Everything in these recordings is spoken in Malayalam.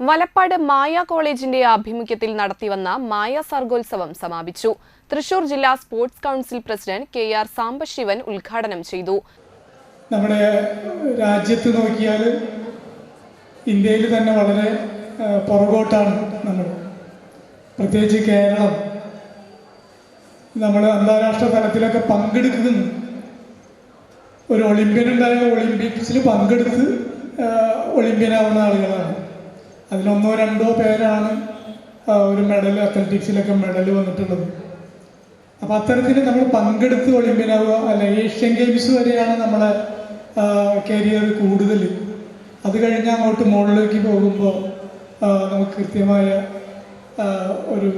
വലപ്പാട് മായ കോളേജിന്റെ ആഭിമുഖ്യത്തിൽ നടത്തിവന്ന മായ സർഗോത്സവം സമാപിച്ചു. തൃശൂർ ജില്ലാ sports council president K R Sambasivan ഉദ്ഘാടനം ചെയ്തു. നമ്മുടെ രാജ്യത്ത് നോക്കിയാൽ ഇന്ത്യയിൽ തന്നെ വളരെ പുറകോട്ടാണ് നമ്മൾ. പ്രത്യേകിച്ച് കേരളം. നമ്മൾ അന്താരാഷ്ട്ര തലത്തിലൊക്കെ പങ്കെടുക്കുന്നു. ഒരു ഒളിമ്പ്യൻ ഉണ്ടായ ഒളിമ്പിക്സിൽ പങ്കെടുത്ത് ഒളിമ്പ്യനാവുന്ന ആളുകളാണ്. അതിലൊന്നോ രണ്ടോ പേരാണ് ഒരു മെഡൽ അത്ലറ്റിക്സിലൊക്കെ മെഡൽ വന്നിട്ടുള്ളത്. അപ്പോൾ അത്തരത്തിൽ നമ്മൾ പങ്കെടുത്ത് ഒളിമ്പ്യനാവുക അല്ല ഏഷ്യൻ ഗെയിംസ് വരെയാണ് നമ്മളെ കരിയർ കൂടുതൽ. അത് കഴിഞ്ഞ് അങ്ങോട്ട് മുകളിലേക്ക് പോകുമ്പോൾ നമുക്ക് കൃത്യമായ ഒരു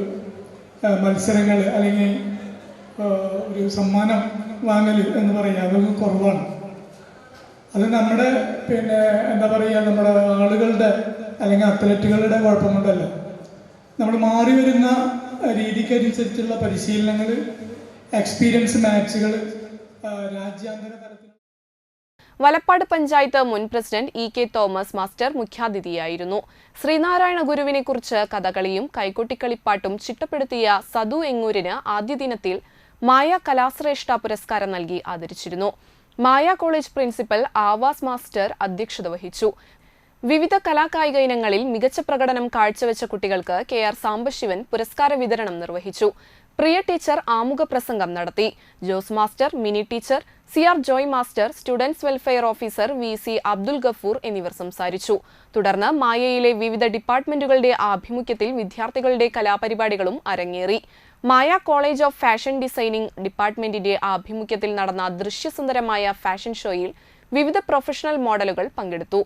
മത്സരങ്ങൾ അല്ലെങ്കിൽ ഒരു സമ്മാനം വാങ്ങൽ എന്ന് പറയുക അതൊന്നും കുറവാണ്. അത് നമ്മുടെ പിന്നെ എന്താ പറയുക നമ്മുടെ ആളുകളുടെ അല്ലെങ്കിൽ അത്ലറ്റുകളുടെ കുഴപ്പം കൊണ്ടല്ല. നമ്മൾ മാറി വരുന്ന രീതിക്കനുസരിച്ചുള്ള പരിശീലനങ്ങൾ എക്സ്പീരിയൻസ് മാച്ചുകൾ രാജ്യാന്തര തലത്തിൽ വലപ്പാട് പഞ്ചായത്ത് മുൻ president E K Thomas master മുഖ്യാതിഥിയായിരുന്നു. Sreenarayana ഗുരുവിനെ കുറിച്ച് കഥകളിയും കൈകൊട്ടിക്കളിപ്പാട്ടും ചിട്ടപ്പെടുത്തിയ സദു എങ്ങൂരിന് ആദ്യ ദിനത്തിൽ മായ കലാശ്രേഷ്ഠ പുരസ്കാരം നൽകി ആദരിച്ചിരുന്നു. Maya college principal Avas master അധ്യക്ഷത വഹിച്ചു. വിവിധ കലാകായിക ഇനങ്ങളിൽ മികച്ച പ്രകടനം കാഴ്ചവെച്ച കുട്ടികൾക്ക് കെ ആർ സാംബശിവൻ പുരസ്കാര വിതരണം നിർവഹിച്ചു. പ്രിയ ടീച്ചർ ആമുഖ പ്രസംഗം നടത്തി. Jose master Mini teacher C R Joy master students welfare officer V C Abdul Gafoor എന്നിവർ സംസാരിച്ചു. തുടർന്ന് മായയിലെ വിവിധ ഡിപ്പാർട്ട്മെന്റുകളുടെ ആഭിമുഖ്യത്തിൽ വിദ്യാർത്ഥികളുടെ കലാപരിപാടികളും അരങ്ങേറി. Maya college of fashion designing ഡിപ്പാർട്ട്മെന്റിന്റെ ആഭിമുഖ്യത്തിൽ നടന്ന ദൃശ്യസുന്ദരമായ ഫാഷൻ ഷോയിൽ വിവിധ പ്രൊഫഷണൽ മോഡലുകൾ പങ്കെടുത്തു.